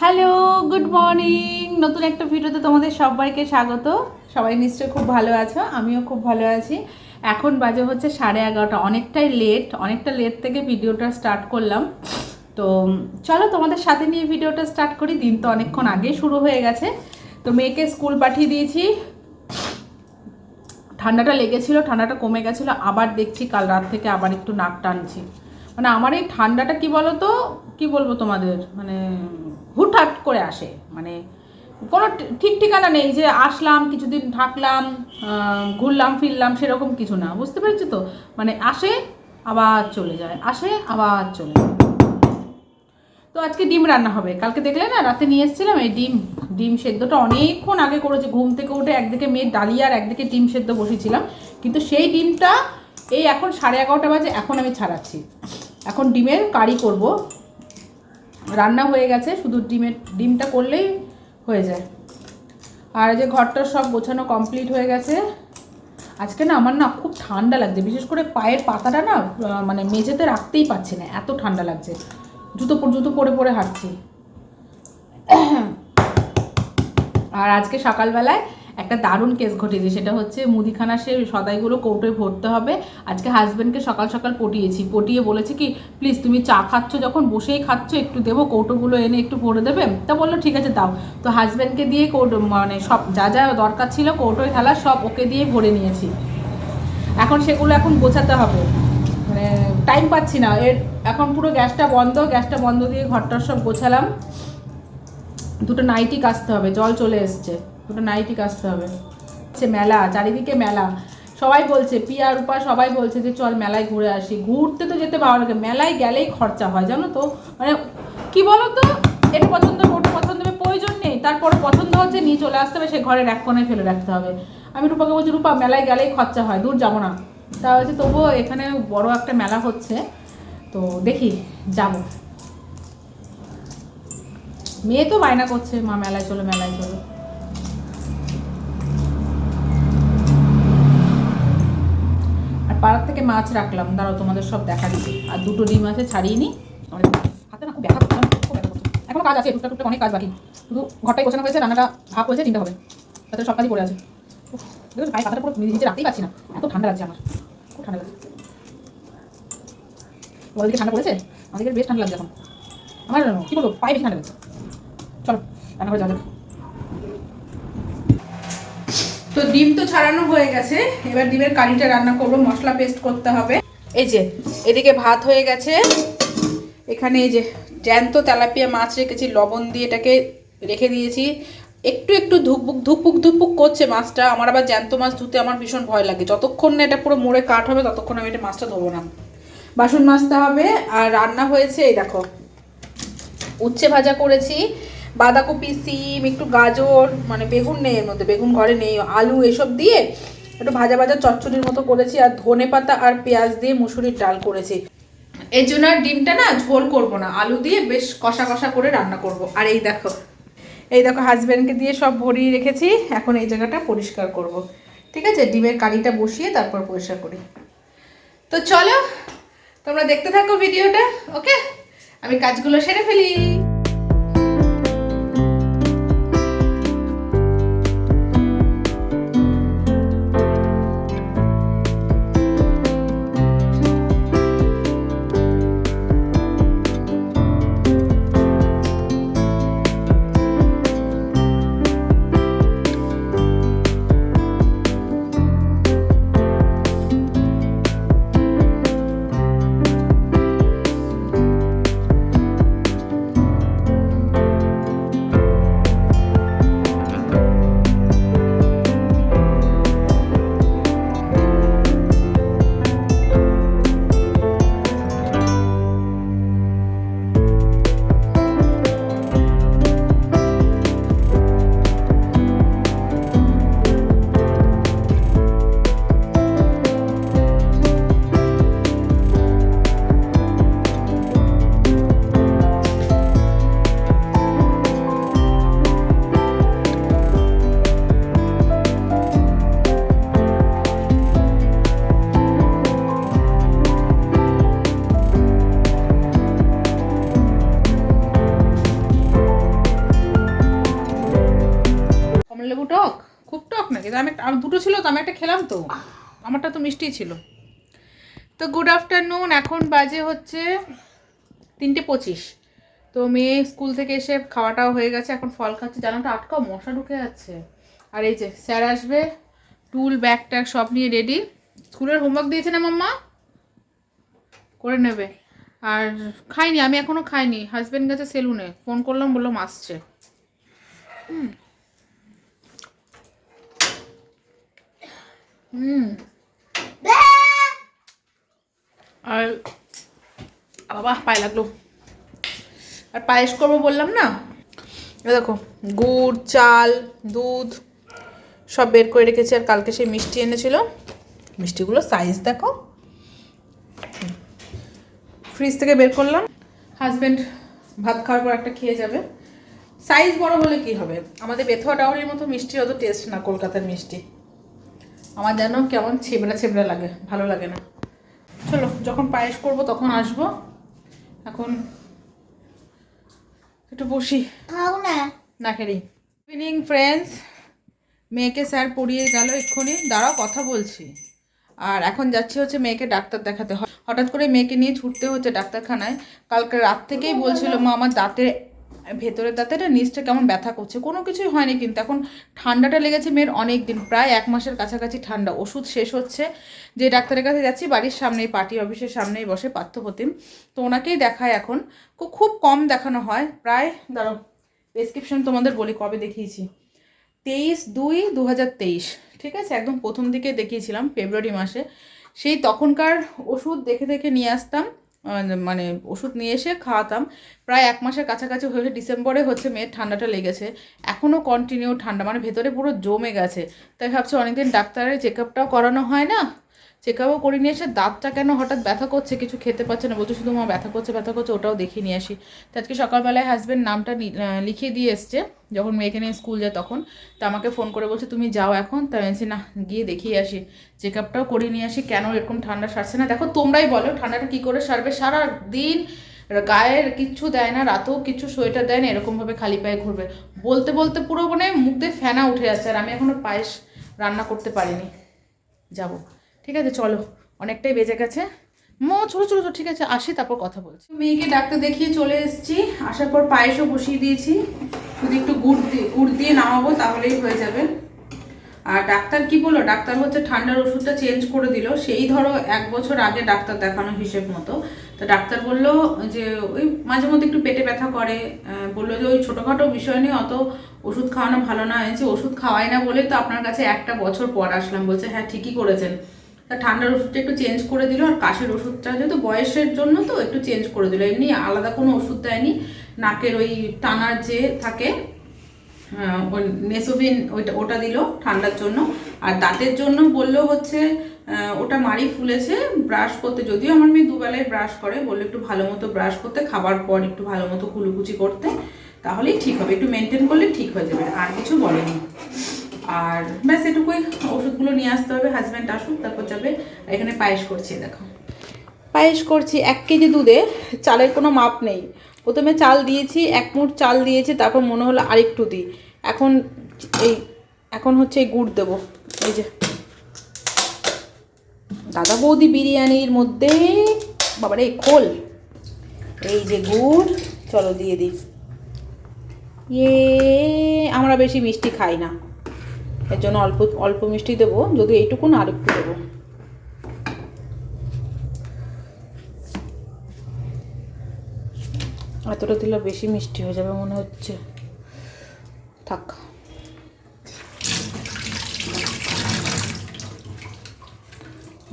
Hello, good morning. নতুন একটা ভিডিওতে তোমাদের সবাইকে স্বাগত। সবাই নিশ্চয়ই খুব ভালো আছো, আমিও খুব ভালো আছি। এখন বাজে হচ্ছে সাড়ে এগারোটা, অনেকটাই লেট অনেকটা লেট থেকে ভিডিওটা স্টার্ট করলাম। তো চলো তোমাদের সাথে নিয়ে ভিডিওটা স্টার্ট করি। দিন তো অনেকক্ষণ আগেই শুরু হয়ে গেছে। তো মেয়েকে স্কুল পাঠিয়ে দিয়েছি। ঠান্ডাটা লেগেছিল, ঠান্ডাটা কমে গেছিল, আবার দেখছি কাল রাত থেকে আবার একটু নাক টানছি। মানে আমার এই ঠান্ডাটা কি বলো তো কী বলব তোমাদের? মানে হুটহাট করে আসে। মানে কোনো ঠিক ঠিকানা নেই যে আসলাম, কিছুদিন থাকলাম ঘুরলাম, ফিরলাম, সেরকম কিছু না। বুঝতে পেরেছ তো? মানে আসে, আবার চলে যায়। আসে, আবার চলে যায়। তো আজকে ডিম রান্না হবে। কালকে দেখলে না, রাতে নিয়ে এসেছিলাম এই ডিম। ডিম সেদ্ধটা অনেকক্ষণ আগে করেছি। ঘুম থেকে উঠে একদিকে মেয়ের ডালিয়া আর একদিকে ডিম সেদ্ধ বসেছিলাম। কিন্তু সেই ডিমটা এই এখন সাড়ে এগারোটা বাজে, এখন আমি ছাড়াচ্ছি। এখন ডিমের কারি করব। রান্না হয়ে গেছে, শুধু ডিমের, ডিমটা করলেই হয়ে যায়। আর যে ঘরটা সব গোছানো কমপ্লিট হয়ে গেছে। আজকে না আমার না খুব ঠান্ডা লাগছে, বিশেষ করে পায়ের পাতাটা না মানে মেঝেতে রাখতেই পারছি না, এত ঠান্ডা লাগছে। জুতো জুতো পরে পরে হাঁটছি। আর আজকে সকালবেলায় একটা দারুণ কেস ঘটেছে, সেটা হচ্ছে মুদিখানা সে সদাইগুলো কৌটোয় ভরতে হবে। আজকে হাজব্যান্ডকে সকাল সকাল পটিয়েছি। পটিয়ে বলেছি কি প্লিজ তুমি চা খাচ্ছ যখন, বসেই খাচ্ছ, একটু দেবো কৌটোগুলো এনে একটু ভরে দেবে? তা বলল, ঠিক আছে, দাও। তো হাজব্যান্ডকে দিয়ে কৌটো মানে সব, যা যা দরকার ছিল কৌটোয় ঢালা সব ওকে দিয়ে ভরে নিয়েছি। এখন সেগুলো এখন গোছাতে হবে। মানে টাইম পাচ্ছি না। এর, এখন পুরো গ্যাসটা বন্ধ গ্যাসটা বন্ধ দিয়ে ঘরটার সব গোছালাম। দুটো নাইটি কাচতে হবে, জল চলে এসছে। দুটো নাইটি কাচতে হবে। সে মেলা, চারিদিকে মেলা। সবাই বলছে, পিয়া, রূপা সবাই বলছে যে, চল মেলায় ঘুরে আসি। ঘুরতে তো যেতে ভালো লাগে মেলায় গেলেই খরচা হয়, জানো তো? মানে কি বলো তো এটা পছন্দ, ওটা পছন্দ হবে, প্রয়োজন নেই। তারপরে পছন্দ হচ্ছে, নিয়ে চলে আসতে হবে, সে ঘরের এক কোণায় ফেলে রাখতে হবে। আমি রূপাকে বলছি, রূপা, মেলায় গেলেই খরচা হয়, দূর যাব না। তা হচ্ছে তবুও এখানে বড় একটা মেলা হচ্ছে। তো দেখি, যাব। মেয়ে তো বায়না করছে, মা, মেলায় চলো মেলায় চলো আর পাড়ার থেকে মাছ রাখলাম। দাঁড়াও তোমাদের সব দেখা দিচ্ছি। আর দুটো ডিম আছে ছাড়িয়ে নিই হাতে না খুব ব্যথা খুব ব্যথা করছে। এখনও কাজ আছে টুকটা টুকটা অনেক কাজ বাকি। শুধু ঘরটাই গোছানো হয়েছে রান্নাটা ভাগ হয়েছে চিন্তা হবে। তাতে সব কাজই পড়ে আছে। উফ, দেখো গায়ে পাতাটা পুরো নিচে রাখতেই পারছি না। এত ঠান্ডা লাগছে আমার। খুব ঠান্ডা লাগছে। তোমাদের দিকে ঠান্ডা পড়েছে? আমাদের বেশ ঠান্ডা লাগছে এখন। আমার কি বলব পায়ে বেশি ঠান্ডা লাগছে। চলো রান্না করে যাওয়া যাবে তো ডিম তো ছাড়ানো হয়ে গেছে। এবার ডিমের কারিটা রান্না করব, মশলা পেস্ট করতে হবে। এই যে, এদিকে ভাত হয়ে গেছে। এখানে এই যে জ্যান্ত তেলাপিয়া মাছ রেখেছি, লবণ দিয়ে এটাকে রেখে দিয়েছি। একটু একটু ধুকপুক ধুকপুক ধুকপুক করছে মাছটা। আমার আবার জ্যান্ত মাছ ধুতে আমার ভীষণ ভয় লাগে। যতক্ষণ না এটা পুরো মোড়ে কাট হবে, ততক্ষণ আমি এটা মাছটা ধোবো না। বাসন মাজতে হবে। আর রান্না হয়েছে, এই দেখো। উচ্ছে ভাজা করেছি। বাঁধাকপি, সিম, একটু গাজর মানে বেগুন নেই এর মধ্যে, বেগুন ঘরে নেই, আলু এসব দিয়ে একটু ভাজা ভাজা চচ্চড়ির মতো করেছি আর ধনে পাতা আর পেঁয়াজ দিয়ে মুসুরির ডাল করেছি। এর জন্য আর ডিমটা না ঝোল করব না, আলু দিয়ে বেশ কষা কষা করে রান্না করব। আর এই দেখো এই দেখো হাজব্যান্ডকে দিয়ে সব ভরিয়ে রেখেছি, এখন এই জায়গাটা পরিষ্কার করব। ঠিক আছে? ডিমের কারিটা বসিয়ে তারপর পরিষ্কার করি। তো চলো, তোমরা দেখতে থাকো ভিডিওটা, ওকে? আমি কাজগুলো সেরে ফেলি। লেবু টক? খুব টক নাকি? আমি একটা দুটো ছিল তো, আমি একটা খেলাম তো। আমারটা তো মিষ্টি ছিল। তো গুড আফটারনুন এখন বাজে হচ্ছে তিনটে পঁচিশ। তো মেয়ে স্কুল থেকে এসে খাওয়াটাও হয়ে গেছে, এখন ফল খাচ্ছে। জানাটা আটকাও, মশা ঢুকে যাচ্ছে। আর এই যে, স্যার আসবে, টুল, ব্যাগ ট্যাগ সব নিয়ে রেডি স্কুলের হোমওয়ার্ক দিয়েছে না মাম্মা? করে নেবে। আর খাইনি, আমি এখনও খাইনি। হাজব্যান্ড গেছে সেলুনে ফোন করলাম বললাম আসছে। হুম। হুম আর বাবা, পায়ে লাগল। আর পায়েস করব বললাম না? দেখো, গুড়, চাল, দুধ সব বের করে রেখেছি, আর কালকে সেই মিষ্টি এনেছিল। মিষ্টিগুলো সাইজ দেখো। ফ্রিজ থেকে বের করলাম। হাজব্যান্ড ভাত খাওয়ার পর একটা খেয়ে যাবে। সাইজ বড় হলে কি হবে? আমাদের বেথুয়া ডাউরির মতো মিষ্টির অত টেস্ট না, কলকাতার মিষ্টি। আমার যেন কেমন ছেবড়া ছেবড়া লাগে ভালো লাগে না। চলো যখন পায়েস করব তখন আসব। এখন একটু বসি। না। খেলি ইভিনিং ফ্রেন্ডস মেয়েকে স্যার পড়িয়ে গেল এক্ষুনি। দাঁড়াও কথা বলছি। আর এখন যাচ্ছি হচ্ছে মেয়েকে ডাক্তার দেখাতে। হয় হঠাৎ করে মেয়েকে নিয়ে ছুটতে হচ্ছে ডাক্তারখানায়। কালকে রাত থেকেই বলছিল মা আমার দাঁতের ভেতরের দাঁতের না নিচটা কেমন ব্যথা করছে। কোনো কিছুই হয়নি কিন্তু এখন ঠান্ডাটা লেগেছে মেয়ের অনেক দিন প্রায় এক মাসের কাছাকাছি ঠান্ডা। ওষুধ শেষ হচ্ছে, যে ডাক্তারের কাছে যাচ্ছি, বাড়ির সামনেই, পার্টি অফিসের সামনেই বসে পার্থপ্রতিম। তো ওনাকেই দেখায় এখন। খুব কম দেখানো হয়, প্রায় ধরো প্রেসক্রিপশন তোমাদের বলি, কবে দেখিয়েছি? তেইশ দুই দু ঠিক আছে? একদম প্রথম দিকে দেখিয়েছিলাম, ফেব্রুয়ারি মাসে। সেই তখনকার ওষুধ দেখে দেখে নিয়ে আসতাম। মানে ওষুধ নিয়ে এসে খাওয়াতাম। প্রায় এক মাসের কাছাকাছি হয়েছে ডিসেম্বরে হচ্ছে মেয়ের ঠান্ডাটা লেগেছে। এখনও কন্টিনিউ ঠান্ডা মানে ভেতরে পুরো জমে গেছে। তাই ভাবছি অনেকদিন ডাক্তারের চেক আপটাও করানো হয় না? চেক আপও করে নিয়ে এসে দাঁতটা কেন হঠাৎ ব্যথা করছে? কিছু খেতে পারছে না। বলছে, শুধু মা ব্যথা করছে ব্যথা করছে, ওটাও দেখিয়ে নিয়ে আসি। তো আজকে সকালবেলায় হাজব্যান্ড নামটা লিখিয়ে দিয়ে এসছে। যখন মেয়েকে নিয়ে স্কুল যায় তখন। তো আমাকে ফোন করে বলছে, তুমি যাও এখন? তাই আমি না, গিয়ে দেখিয়ে আসি। চেক আপটাও করে নিয়ে আসি। কেন এরকম ঠান্ডা সারছে না? দেখো, তোমরাই বলো, ঠান্ডাটা কী করে সারবে? সারা দিন গায়ের কিচ্ছু দেয় না, রাতেও কিছু সোয়েটার দেয় না, এরকমভাবে খালি পায়ে ঘুরবে। বলতে বলতে পুরো মানে মুখ দিয়ে ফেনা উঠে যাচ্ছে, আর আমি এখনও পায়েস রান্না করতে পারিনি। যাব। ঠিক আছে, চলো। অনেকটাই বেজে গেছে। মো, চলো চলো চলো, ঠিক আছে, আসি, তারপর কথা বলছি। মেয়েকে ডাক্তার দেখিয়ে চলে এসেছি। আসার পর পায়েসও বসিয়ে দিয়েছি। শুধু একটু গুড় দিয়ে গুড় দিয়ে নামাবো, তাহলেই হয়ে যাবে। আর ডাক্তার কি বলল? ডাক্তার হচ্ছে ঠান্ডার ওষুধটা চেঞ্জ করে দিল। সেই ধরো এক বছর আগে ডাক্তার দেখানো হিসেব মতো। তো ডাক্তার বলল যে, ওই মাঝে মধ্যে একটু পেটে ব্যথা করে। বলল যে, ওই ছোটোখাটো বিষয় নিয়ে অত ওষুধ খাওয়ানো ভালো না। হয়েছে ওষুধ খাওয়াই না বলে তো আপনার কাছে একটা বছর পর আসলাম। বলছে হ্যাঁ ঠিকই করেছেন। তা ঠান্ডার ওষুধটা একটু চেঞ্জ করে দিল আর কাশের ওষুধটা যেহেতু বয়সের জন্য তো একটু চেঞ্জ করে দিল। এমনি আলাদা কোনো ওষুধ দেয়নি। নাকের ওই টানার যে থাকে ওই নেসোভিন ওইটা, ওটা দিল ঠান্ডার জন্য। আর দাঁতের জন্য বলল হচ্ছে ওটা মাড়ি ফুলেছে ব্রাশ করতে। যদিও আমার মেয়ে দুবেলায় ব্রাশ করে, বলল একটু ভালো মতো ব্রাশ করতে, খাবার পর একটু ভালো মতো কুলুকুচি করতে, তাহলেই ঠিক হবে। একটু মেনটেন করলে ঠিক হয়ে যাবে। আর কিছু বলেনি। আর ব্যাস, এটুকুই ওষুধগুলো নিয়ে আসতে হবে হাজব্যান্ড আসুক, তারপর যাবে। আর এখানে পায়েস করছি দেখো। পায়েস করছি এক কেজি দুধে, চালের কোনো মাপ নেই। প্রথমে চাল দিয়েছি, এক মুঠ চাল দিয়েছি, তারপর মনে হলো আরেকটু দিই। এখন এই, এখন হচ্ছে এই গুড় দেবো। এই যে। দাদা বৌদি বিরিয়ানির মধ্যে, বাবারে, খোল। এই যে গুড়, চলো দিয়ে দিই। ইয়ে আমরা বেশি মিষ্টি খাই না। এর জন্য অল্প অল্প মিষ্টি দেবো, যদি এইটুকুন আর একটু দেবো। এতটা দিলে বেশি মিষ্টি হয়ে যাবে মনে হচ্ছে। থাক।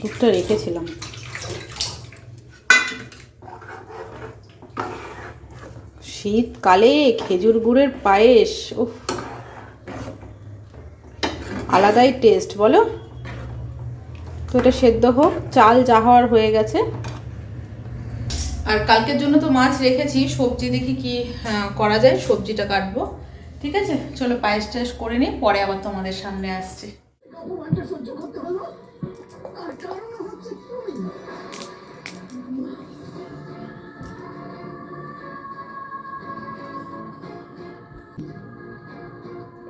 দুধটা রেখেছিলাম। শীতকালে খেজুর গুড়ের পায়েস, উফ। আলাদাই টেস্ট বলো? তো এটা সেদ্ধ হোক চাল যা হওয়ার হয়ে গেছে। আর কালকের জন্য তো মাছ রেখেছি সবজি দেখি কি করা যায় সবজিটা কাটবো। ঠিক আছে? চলো পায়েস টায়েস করে নিই পরে আবার তোমাদের সামনে আসছি।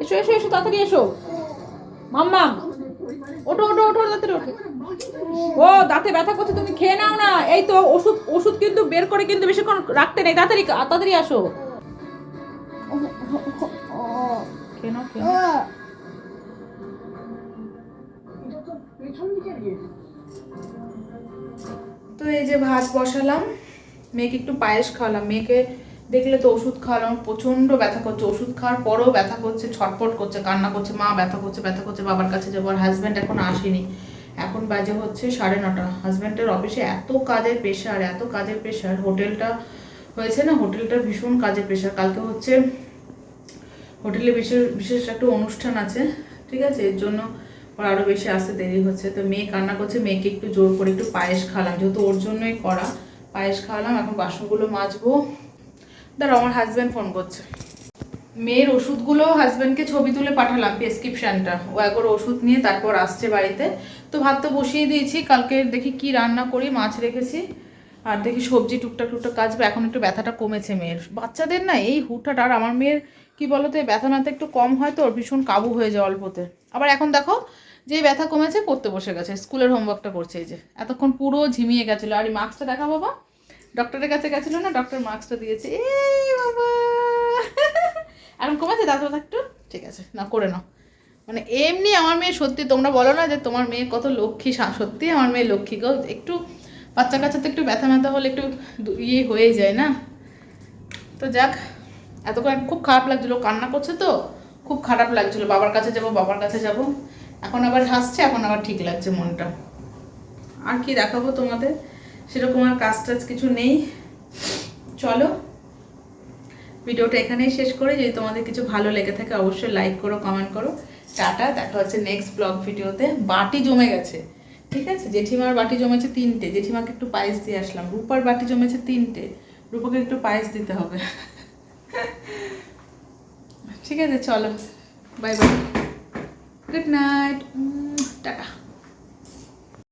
এসো এসো এসো তাড়াতাড়ি এসো। মাম্মা, ওঠো ওঠো ওঠো তাড়াতাড়ি ওঠো। ও, দাঁতে ব্যথা করছে, তুমি খেয়ে নাও না। এই তো ওষুধ ওষুধ কিন্তু বের করে কিন্তু বেশিক্ষণ রাখতে নেই। তাড়াতাড়ি তাড়াতাড়ি আসো। খেয়ে নাও, খেয়ে তো এই যে ভাত বসালাম, মেয়েকে একটু পায়েস খাওয়ালাম। মেয়েকে দেখলে তো ওষুধ খাওয়ালাম প্রচণ্ড ব্যথা করছে। ওষুধ খাওয়ার পরেও ব্যথা করছে, ছটফট করছে, কান্না করছে, মা ব্যথা করছে ব্যথা করছে, বাবার কাছে যাব, আর হাজব্যান্ড এখন আসেনি। এখন বাজে হচ্ছে সাড়ে নটা। হাজব্যান্ডের অফিসে এত কাজের প্রেশার এত কাজের প্রেশার হোটেলটা হয়েছে না হোটেলটার ভীষণ কাজের প্রেশার কালকে হচ্ছে হোটেলে বিশেষ বিশেষ একটা অনুষ্ঠান আছে, ঠিক আছে? এর জন্য ওর আরও বেশি আসতে দেরি হচ্ছে। তো মেয়ে কান্না করছে, মেয়েকে একটু জোর করে একটু পায়েস খাওয়ালাম। যেহেতু ওর জন্যই করা, পায়েস খাওয়ালাম, এখন বাসনগুলো মাজবো। দাঁড়া আমার হাজব্যান্ড ফোন করছে। মেয়ের ওষুধগুলো হাজব্যান্ডকে ছবি তুলে পাঠালাম প্রেসক্রিপশনটা ও একবার ওষুধ নিয়ে তারপর আসছে বাড়িতে। তো ভাত তো বসিয়ে দিয়েছি, কালকে দেখি কি রান্না করি, মাছ রেখেছি। আর দেখি সবজি টুকটাক টুকটাক কাজবে, এখন একটু ব্যথাটা কমেছে মেয়ের। বাচ্চাদের না এই হুটহাট, আর আমার মেয়ের কি বলতো, এই ব্যথা ম্যাথা একটু কম হয় তো, ওর ভীষণ কাবু হয়ে যায় অল্পতে। আবার এখন দেখো, যে ব্যথা কমেছে পড়তে বসে গেছে। স্কুলের হোমওয়ার্কটা করছে এই যে। এতক্ষণ পুরো ঝিমিয়ে গেছিল। আর এই মাস্কটা দেখা বাবা? ডক্টরের কাছে গেছিল না, ডক্টর মাস্কটা দিয়েছে। এই বাবা। এখন কমেছে দাঁত একটু। ঠিক আছে, না, করে নাও। মানে এমনি আমার মেয়ে সত্যি, তোমরা বলো না যে তোমার মেয়ে কত লক্ষ্মী সত্যি আমার মেয়ে লক্ষ্মী গো। একটু বাচ্চা কাচ্চাতে একটু ব্যথা ম্যাথা হলে একটু ইয়ে হয়ে যায় না। তো যাক, এতক্ষণ খুব খারাপ লাগছিল, কান্না করছে তো, খুব খারাপ লাগছিল। বাবার কাছে যাব, বাবার কাছে যাব। এখন আবার হাসছে, এখন আবার ঠিক লাগছে মনটা। আর কি দেখাবো তোমাদের? সেরকম আর কাজ টাজ কিছু নেই। চলো, ভিডিওটা এখানেই শেষ করে। যদি তোমাদের কিছু ভালো লেগে থাকে, অবশ্যই লাইক করো কমেন্ট করো। টাটা, দেখা হচ্ছে নেক্সট ব্লগ ভিডিওতে। বাটি জমে গেছে, ঠিক আছে? জেঠিমার বাটি জমেছে তিনটে। জেঠিমাকে একটু পায়েস দিয়ে আসলাম। রূপার বাটি জমেছে তিনটে। রূপাকে একটু পায়েস দিতে হবে। ঠিক আছে, চলো। Bye bye good night tata.